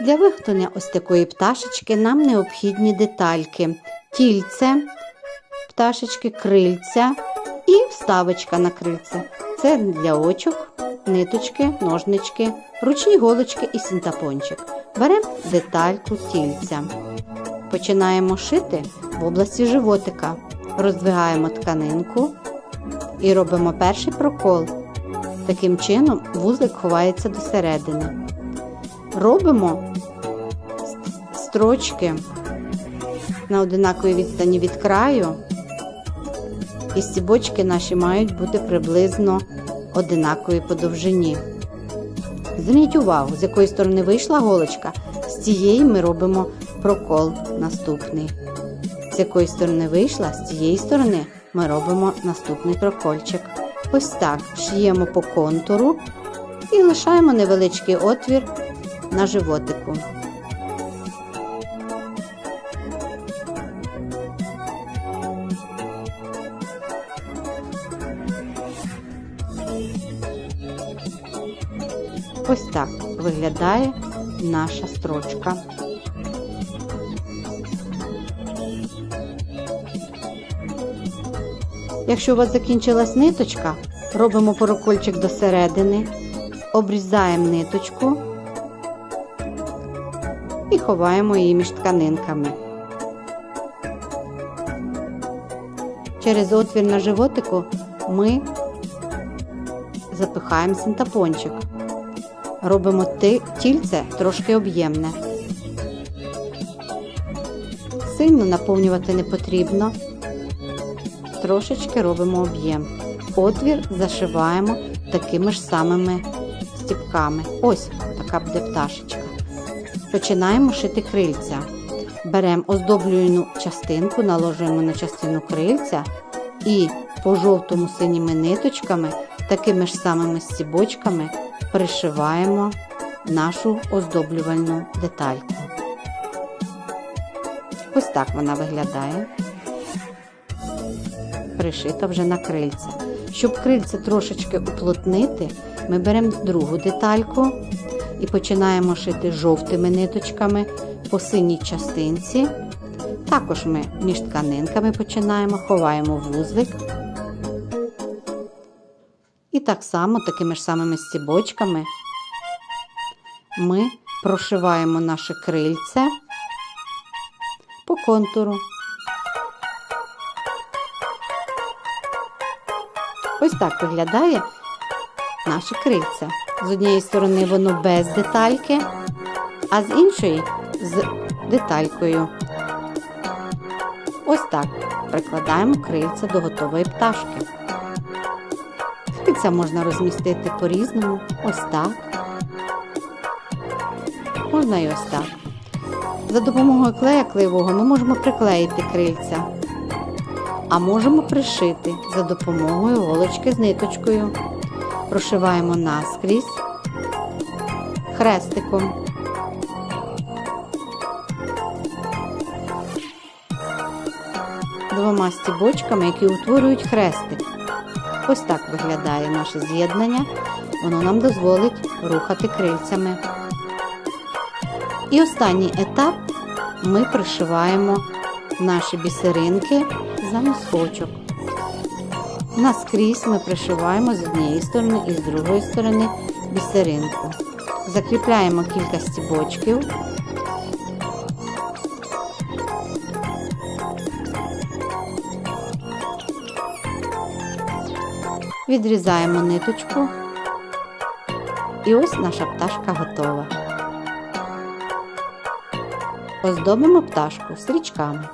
Для виготовлення ось такої пташечки нам необхідні детальки: тільце, пташечки, крильця і вставочка на крильце. Це для очок, ниточки, ножнички, ручні голочки і синтапончик. Беремо детальку тільця. Починаємо шити в області животика. Роздвигаємо тканинку і робимо перший прокол. Таким чином вузлик ховається до середини. Робимо строчки на одинаковій відстані від краю, і стібочки наші мають бути приблизно одинакові по довжині. Зверніть увагу, з якої сторони вийшла голочка, з цієї ми робимо прокол наступний. З якої сторони вийшла, з цієї сторони ми робимо наступний прокольчик. Ось так шиємо по контуру і лишаємо невеличкий отвір на животику. Ось так виглядає наша строчка. Якщо у вас закінчилась ниточка, робимо прокольчик до середини, обрізаємо ниточку і ховаємо її між тканинками. Через отвір на животику ми запихаємо синтапончик. Робимо тільце трошки об'ємне. Сильно наповнювати не потрібно. Трошечки робимо об'єм. Отвір зашиваємо такими ж самими стіпками. Ось така буде пташечка. Починаємо шити крильця. Беремо оздоблювану частинку, наложуємо на частину крильця і по жовтому синіми ниточками, такими ж самими стібочками пришиваємо нашу оздоблювальну детальку. Ось так вона виглядає. Пришита вже на крильце. Щоб крильце трошечки уплотнити, ми беремо другу детальку і починаємо шити жовтими ниточками по синій частинці. Також ми між тканинками починаємо, ховаємо вузлик. Так само, такими ж самими стібочками ми прошиваємо наше крильце по контуру. Ось так виглядає наше крильце. З однієї сторони воно без детальки, а з іншої з деталькою. Ось так прикладаємо крильце до готової пташки. Крильця можна розмістити по-різному. Ось так. Можна і ось так. За допомогою клея клеєвого ми можемо приклеїти крильця, а можемо пришити за допомогою голочки з ниточкою. Прошиваємо наскрізь хрестиком. Двома стібочками, які утворюють хрестик. Ось так виглядає наше з'єднання. Воно нам дозволить рухати крильцями. І останній етап ми пришиваємо наші бісеринки за носочок. Наскрізь ми пришиваємо з однієї сторони і з другої сторони бісеринку. Закріпляємо кілька стібочків. Відрізаємо ниточку. І ось наша пташка готова. Оздобимо пташку стрічками.